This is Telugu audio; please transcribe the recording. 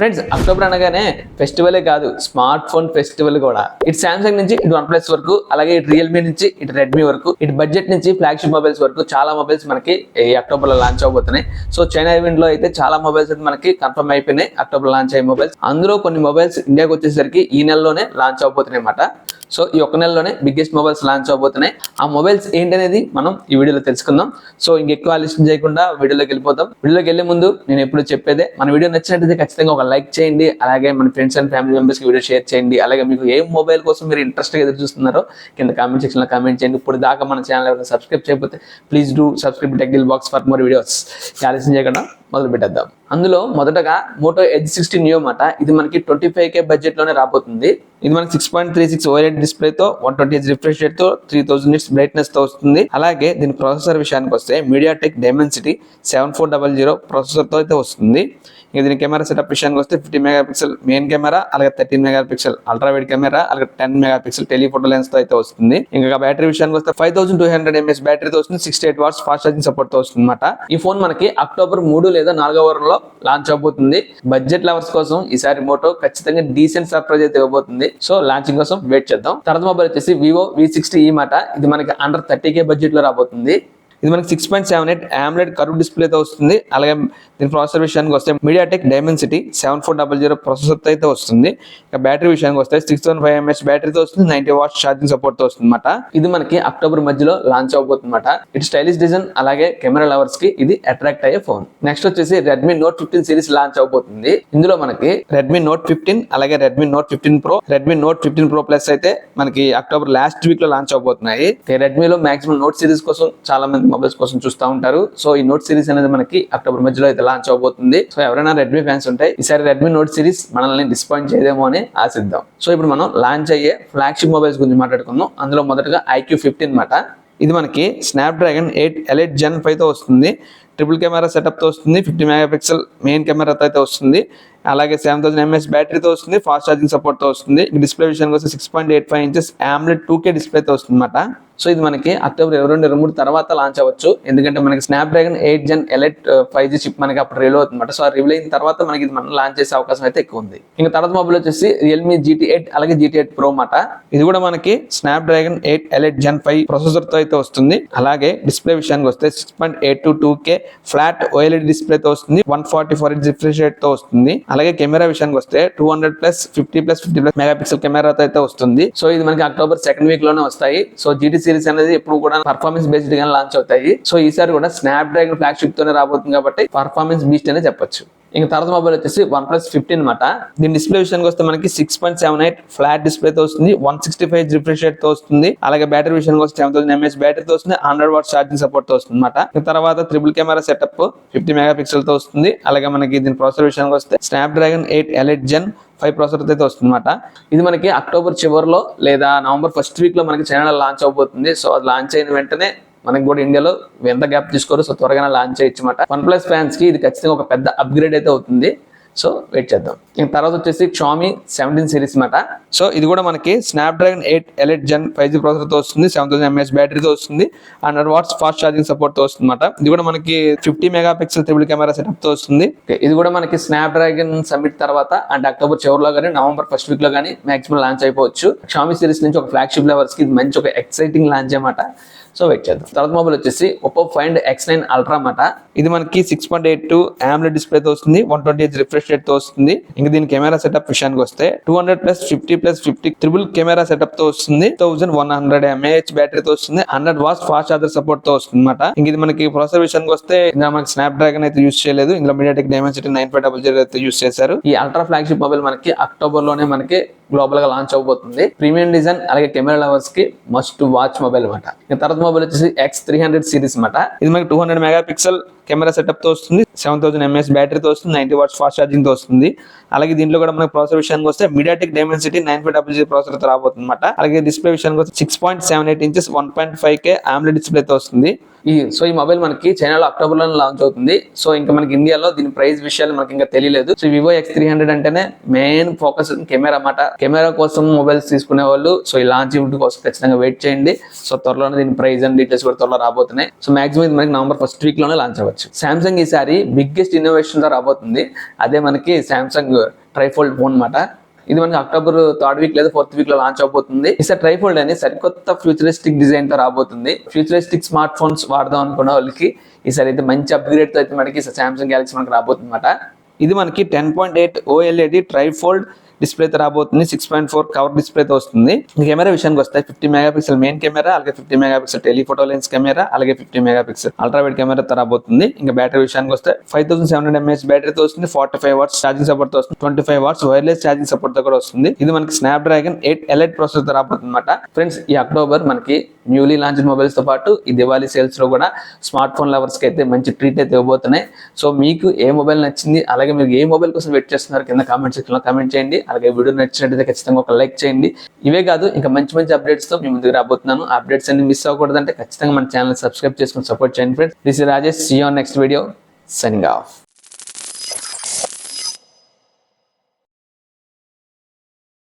ఫ్రెండ్స్ అక్టోబర్ అనగానే ఫెస్టివలే కాదు స్మార్ట్ ఫోన్ ఫెస్టివల్ కూడా. ఇటు సామ్సంగ్ నుంచి ఇటు వన్ ప్లస్ వరకు అలాగే ఇటు రియల్మీ నుంచి ఇటు రెడ్మీ వరకు ఇటు బడ్జెట్ నుంచి ఫ్లాగ్షిప్ మొబైల్స్ వరకు చాలా మొబైల్స్ మనకి ఈ అక్టోబర్లో లాంచ్ అవబోతున్నాయి సో చైనా ఈవెంట్లో అయితే చాలా మొబైల్స్ అయితే మనకి కన్ఫర్మ్ అయిపోయినాయి అక్టోబర్ లాంచ్ అయ్యే మొబైల్స్ అందులో కొన్ని మొబైల్స్ ఇండియాకి వచ్చేసరికి ఈ నెలలోనే లాంచ్ అవబోతున్నాయి అన్నమాట. సో ఈ ఒక్క నెలలోనే బిగ్గెస్ట్ మొబైల్స్ లాంచ్ అవబోతున్నాయి ఆ మొబైల్స్ ఏంటనేది మనం ఈ వీడియోలో తెలుసుకుందాం. సో ఇంకెక్కువ ఆలోచన చేయకుండా వీడియోలోకి వెళ్ళిపోతాం వీడియోలోకి వెళ్ళే ముందు నేను ఎప్పుడు చెప్పేదే మన వీడియో నచ్చినట్టయితే ఖచ్చితంగా ఒక లైక్ చేయండి అలాగే మన ఫ్రెండ్స్ అండ్ ఫ్యామిలీ మెంబర్స్కి వీడియో షేర్ చేయండి అలాగే మీకు ఏ మొబైల్ కోసం మీరు ఇంట్రెస్ట్గా ఎదురు చూస్తున్నారో కింద కామెంట్ సెక్షన్లో కామెంట్ చేయండి. ఇప్పుడు దాకా మన ఛానల్ ఎవరైనా సబ్స్క్రైబ్ చేయకపోతే ప్లీజ్ డూ సబ్స్క్రైబ్ టెక్నిల్ బాక్స్ ఫర్ మోర్ వీడియోస్ ఆలస్యం చేయకుండా మొదలు పెట్టేద్దాం అందులో మొదటగా మోటో ఎడ్జ్ సిక్స్టీ న్యూ మాట ఇది మనకి ట్వంటీ ఫైవ్ కే బడ్జెట్లోనే రాబోతుంది. ఇది మనకి six point three six OLED display తో వన్ ట్వంటీ హెచ్ రిఫ్రెష్ రేట్తో త్రీ థౌసండ్ నిట్స్ బ్రైట్నెస్తో వస్తుంది. అలాగే దీని ప్రాసెసర్ విషయానికి వస్తే MediaTek Dimensity seven four double zero ప్రాసెసర్తో అయితే వస్తుంది. ఇంకా దీని కెమెరా సెటప్ విషయానికి వస్తే fifty mega pixel main camera అలాగే thirteen megapixel ultra wide camera అలాగే టెన్ మెగా పిక్సెల్ టెలిఫోటో లెన్స్తో అయితే వస్తుంది. ఇంకా బ్యాటరీ విషయానికి వస్తే five thousand two hundred mAh బ్యాటరీతో వస్తుంది. Sixty eight watts fast charging సపోర్ట్తో వస్తుంది అనమాట ఈ ఫోన్ మనకి అక్టోబర్ మూడు లేదా నాలుగో వారంలో లాంచ్ అవబోతుంది. బడ్జెట్ లవర్స్ కోసం ఈసారి మోటో ఖచ్చితంగా డీసెంట్ సర్ప్రైజ్ అయితే ఇవ్వబోతుంది. సో లాంచింగ్ కోసం వెయిట్ చేద్దాం. తర్వాత మొబైల్ వచ్చేసి వివో వి సిక్స్టీ ఈ మాట. ఇది మనకి అండర్ థర్టీ కే బడ్జెట్లో రాబోతుంది. ఇది మనకి six point seven eight AMOLED display డిస్ప్లేతో వస్తుంది. అలాగే దీని ప్రాసెసర్ విషయానికి వస్తే MediaTek Dimensity seven four double zero ప్రాసెసర్తో అయితే వస్తుంది. ఇక బ్యాటరీ విషయానికి వస్తే సిక్స్ థౌసండ్ ఫైవ్ ఎంఎస్ బ్యాటరీతో వస్తుంది నైన్టీ వాట్స్ ఛార్జింగ్ సపోర్ట్తో వస్తుంది అనమాట ఇది మనకి అక్టోబర్ మధ్యలో లాంచ్ అవబోతుంది అనమాట ఇటు స్టైలిష్ డిజైన్ అలాగే కెమెరా లవర్స్కి ఇది అట్రాక్ట్ అయ్యే ఫోన్ నెక్స్ట్ వచ్చేసి Redmi Note fifteen series launch అవబోతుంది ఇందులో మనకి రెడ్మీ నోట్ ఫిఫ్టీన్ అలాగే Redmi Note fifteen Pro Redmi Note fifteen Pro Plus అయితే మనకి అక్టోబర్ లాస్ట్ వీక్లో లాంచ్ అవబోతున్నాయి రెడ్మీలో మాక్సిమం నోట్ సిరీస్ కోసం చాలా మంది మొబైల్స్ కోసం చూస్తూ ఉంటారు. సో ఈ నోట్ సిరీస్ అనేది మనకి అక్టోబర్ మధ్యలో అయితే లాంచ్ అవబోతుంది. సో ఎవరైనా రెడ్మీ ఫ్యాన్స్ ఉంటాయి ఈసారి రెడ్మీ నోట్ సిరీస్ మనల్ని డిస్పాయింట్ చేయదేమో అని ఆశిద్దాం. సో ఇప్పుడు మనం లాంచ్ అయ్యే ఫ్లాగ్షిప్ మొబైల్స్ గురించి మాట్లాడుకుందాం. అందులో మొదటగా ఐక్యూ ఫిఫ్టీన్ మాట. ఇది మనకి స్నాప్డ్రాగన్ ఎయిట్ ఎలైట్ జెన్ ఫైవ్తో వస్తుంది. ట్రిపుల్ కెమెరా సెటప్తో వస్తుంది ఫిఫ్టీ మెగా పిక్సెల్ మెయిన్ కెమెరాతో అయితే వస్తుంది. అలాగే సెవెన్ థౌసండ్ ఎంఎస్ బ్యాటరీతో వస్తుంది ఫాస్ట్ ఛార్జింగ్ సపోర్ట్తో వస్తుంది. డిస్ప్లే విషయానికి వస్తే six point eight five inches AMOLED two K డిస్ప్లేతో వస్తుంది అనమాట సో ఇది మనకి అక్టోబర్ ఇరవై రెండు ఇరవై మూడు తర్వాత లాంచ్ అవ్వచ్చు. ఎందుకంటే మనకి Snapdragon eight Gen elite five G chip మనకి అప్పుడు రిలీవ్ అవుతుంది సో ఆ రిలీవ్ అయిన తర్వాత మనకి ఇది మనం లాంచ్ చేసే అవకాశం అయితే ఎక్కువ ఉంది. ఇంకా తర్వాత మొబైల్ వచ్చేసి రియల్మీ జీటీ ఎయిట్ అలాగే జీటీ ఎయిట్ ప్రో మాట ఇది కూడా మనకి Snapdragon eight elite Gen five ప్రొసెసర్తో అయితే వస్తుంది. అలాగే డిస్ప్లే విషయానికి వస్తే six point eight two two K flat OLED display తో వస్తుంది వన్ ఫార్టీ ఫోర్ ఇంచ్ రిఫ్రెష్తో వస్తుంది. అలాగే కెమెరా విషయానికి వస్తే two hundred plus fifty plus fifty plus megapixel కెమెరాతో అయితే వస్తుంది. సో ఇది మనకి అక్టోబర్ సెకండ్ వీక్లోనే వస్తాయి. సో జీటీ సిరీస్ అనేది ఎప్పుడు కూడా పర్ఫార్మెన్స్ బేస్డ్గా లాంచ్ అవుతాయి. సో ఈసారి కూడా స్నాప్ డ్రాగన్ ఫ్లాగ్షిప్ తోనే రాబోతుంది కాబట్టి పర్ఫార్మెన్స్ బీస్ట్ అనే చెప్పొచ్చు. ఇంకా తర్వాత మొబైల్ వచ్చేసి వన్ ప్లస్ ఫిఫ్టీన్ అనమాట దీని డిస్ప్లే విషయానికి వస్తే మనకి six point seven eight flat display తో వస్తుంది వన్ సిక్స్టీ ఫైవ్ రిఫ్రెష్ రేట్తో వస్తుంది అలాగే బ్యాటరీ విషయానికి వస్తే సెవెన్ థౌసండ్ ఎంఎస్ బ్యాటరీతో వస్తుంది హండ్రెడ్ వాట్ ఛార్జింగ్ సపోర్ట్తో వస్తుంది అనమాట తర్వాత triple camera setup fifty mega పిక్సెల్తో వస్తుంది అలాగే మనకి దీని ప్రాసెసర్ విషయానికి వస్తే Snapdragon eight elite Gen five processor అయితే వస్తుందన్నమాట ఇది మనకి అక్టోబర్ చివరిలో లేదా నవంబర్ ఫస్ట్ వీక్లో మనకి చైనాలో లాంచ్ అవబోతుంది సో అది లాంచ్ అయిన వెంటనే మనకి కూడా ఇండియాలో ఎంత గ్యాప్ తీసుకోరు సో త్వరగానే లాంచ్ చేయొచ్చమాట వన్ ప్లస్ ఫ్యాన్స్కి ఇది ఖచ్చితంగా ఒక పెద్ద అప్గ్రేడ్ అయితే అవుతుంది. సో వెయిట్ చేద్దాం. ఇంక తర్వాత వచ్చేసి షామి సెవెంటీన్ సిరీస్ మాట. సో ఇది కూడా మనకి Snapdragon eight elite Gen five G తో వస్తుంది సెవెన్ థౌసండ్ ఎంఎస్ బ్యాటరీతో వస్తుంది హండ్రెడ్ వాట్స్ ఫాస్ట్ ఛార్జింగ్ సపోర్ట్తో వస్తుంది అనమాట ఇది కూడా మనకి fifty mega pixel triple camera సెటప్తో వస్తుంది. ఇది కూడా మనకి స్నాప్ డ్రాగన్ సబ్మిట్ తర్వాత అంటే అక్టోబర్ చివరిలో కానీ నవంబర్ ఫస్ట్ వీక్లో కానీ మాక్సిమం లాంచ్ అయిపోవచ్చు. షామి సిరీస్ నుంచి ఒక ఫ్లాగ్షిప్ లెవర్స్కి ఇది మంచి ఒక ఎక్సైటింగ్ లాంచ్ అన్నమాట సో వెయిట్ చేద్దాం. తర్వాత మొబైల్ వచ్చేసి Oppo Find X nine ultra అన్నమాట. ఇది మనకి six point eight two AMOLED display తో వస్తుంది వన్ ట్వంటీ ఎయిట్ రిఫ్రెష్ రేట్తో వస్తుంది. ఇంకా దీని కెమెరా సెటప్ విషయానికి వస్తే two hundred plus fifty plus fifty triple camera సెటప్తో వస్తుంది థౌసండ్ వన్ హండ్రెడ్ ఎంఏహెచ్ బ్యాటరీతో వస్తుంది హండ్రెడ్ వాస్ ఫాస్ట్ చార్జర్ సపోర్ట్తో వస్తుంది అనమాట ఇంక ఇది మనకి ప్రాసెసర్ విషయానికి వస్తే ఇందులో మనకి స్నాప్ డ్రాగన్ అయితే యూస్ చేయలేదు ఇందులో MediaTek Dimensity nine five double zero అయితే యూస్ చేశారు. ఈ అల్ట్రా ఫ్లాగ్షిప్ మొబైల్ మనకి అక్టోబర్లోనే మనకి గ్లోబల్గా లాంచ్ అవబోతుంది ప్రీమియం డిజైన్ అలాగే కెమెరా లవర్స్కి మస్ట్ వాచ్ మొబైల్ అనమాట తర్వాత మొబైల్ వచ్చేసి ఎక్స్ త్రీ హండ్రెడ్ సిరీస్ అనమాట ఇది మనకి two hundred megapixel camera సెటప్తో వస్తుంది. సెవెన్ థౌసండ్ ఎంఎస్ బ్యాటరీతో వస్తుంది. నైన్టీ వాట్స్ ఫాస్ట్ ఛార్జింగ్తో వస్తుంది. అలాగే దీంట్లో కూడా మనకి ప్రాసెసర్ విషయానికి వస్తే MediaTek Dimensity nine five double G processor రాబోతుంది అనమాట అలాగే డిస్ప్లే విషయానికి వస్తే six point seven eight inches one point five K AMOLED display తో వస్తుంది. ఈ సో ఈ మొబైల్ మనకి చైనాలో అక్టోబర్లో లాంచ్ అవుతుంది. సో ఇంకా మనకి ఇండియాలో దీని ప్రైస్ విషయాలు మనకి ఇంకా తెలియలేదు. So Vivo X three hundred అంటేనే మెయిన్ ఫోకస్ కెమెరా అన్నమాట. కెమెరా కోసం మొబైల్స్ తీసుకునే వాళ్ళు సో ఈ లాంచ్ ఈవెంట్ కోసం ఖచ్చితంగా వెయిట్ చేయండి. సో త్వరలోనే దీని ప్రైస్ అండ్ డీటెయిల్స్ కూడా త్వరలో రాబోతున్నాయి. సో మాక్సిమం ఇది మనకి నవంబర్ ఫస్ట్ వీక్లోనే లాంచ్ అవ్వచ్చు. చెప్పొచ్చు సామ్సంగ్ ఈసారి బిగ్గెస్ట్ ఇన్నోవేషన్తో రాబోతుంది. అదే మనకి సామ్సంగ్ ట్రైఫోల్డ్ ఫోన్ అన్నమాట. ఇది మనకి అక్టోబర్ థర్డ్ వీక్ లేదా ఫోర్త్ వీక్లో లాంచ్ అవబోతుంది. ఈసారి ట్రైఫోల్డ్ అని సరికొత్త ఫ్యూచరిస్టిక్ డిజైన్తో రాబోతుంది. ఫ్యూచరిస్టిక్ స్మార్ట్ ఫోన్స్ వాడదాం అనుకున్న వాళ్ళకి ఈసారి అయితే మంచి అప్గ్రేడ్తో అయితే మనకి సామ్సంగ్ గ్యాలక్సీ మనకి రాబోతుంది అనమాట ఇది మనకి ten point eight OLED trifold డిస్ప్లేతో రాబోతుంది. సిక్స్ పాయింట్ ఫోర్ కవర్ డిస్ప్లేతో వస్తుంది. కెమెరా విషయానికి వస్తే fifty mega pixel main camera అలాగే fifty megapixel telephoto lens camera అలాగే fifty mega pixel ultra camera తో రాబోతుంది. ఇంకా బ్యాటరీ విషయానికి వస్తే five thousand seven hundred mAh బ్యాటరీతో వస్తుంది. Forty five watts charging support వస్తుంది. Twenty five watts wireless charging support కూడా వస్తుంది. ఇది మనకి స్నాప్ డ్రాగన్ ఎయిట్ ఎలైట్ ప్రాసెస్తో రాబోతుంది అనమాట ఫ్రెండ్స్ ఈ అక్టోబర్ మనకి న్యూలీ లాంచ్ మొబైల్స్తో పాటు ఈ దివాళీ సేల్స్లో కూడా స్మార్ట్ ఫోన్ లవర్స్కి అయితే మంచి ట్రీట్ అయితే ఇవ్వబోతున్నాయి. సో మీకు ఏ మొబైల్ నచ్చింది అలాగే మీరు ఏ మొబైల్ కోసం వెయిట్ చేస్తున్నారు కింద కామెంట్ సెక్షన్లో కామెంట్ చేయండి. అలాగే వీడియో నచ్చినట్టయితే ఖచ్చితంగా ఒక లైక్ చేయండి. ఇవే కాదు ఇంకా మంచి మంచి అప్డేట్స్తో మీ ముందుకు రాబోతున్నాను. అప్డేట్స్ అన్ని మిస్ అవ్వకూడదంటే ఖచ్చితంగా మన ఛానల్ సబ్స్క్రైబ్ చేసుకుని సపోర్ట్ చేయండి friends this is Rajesh see on next video signing off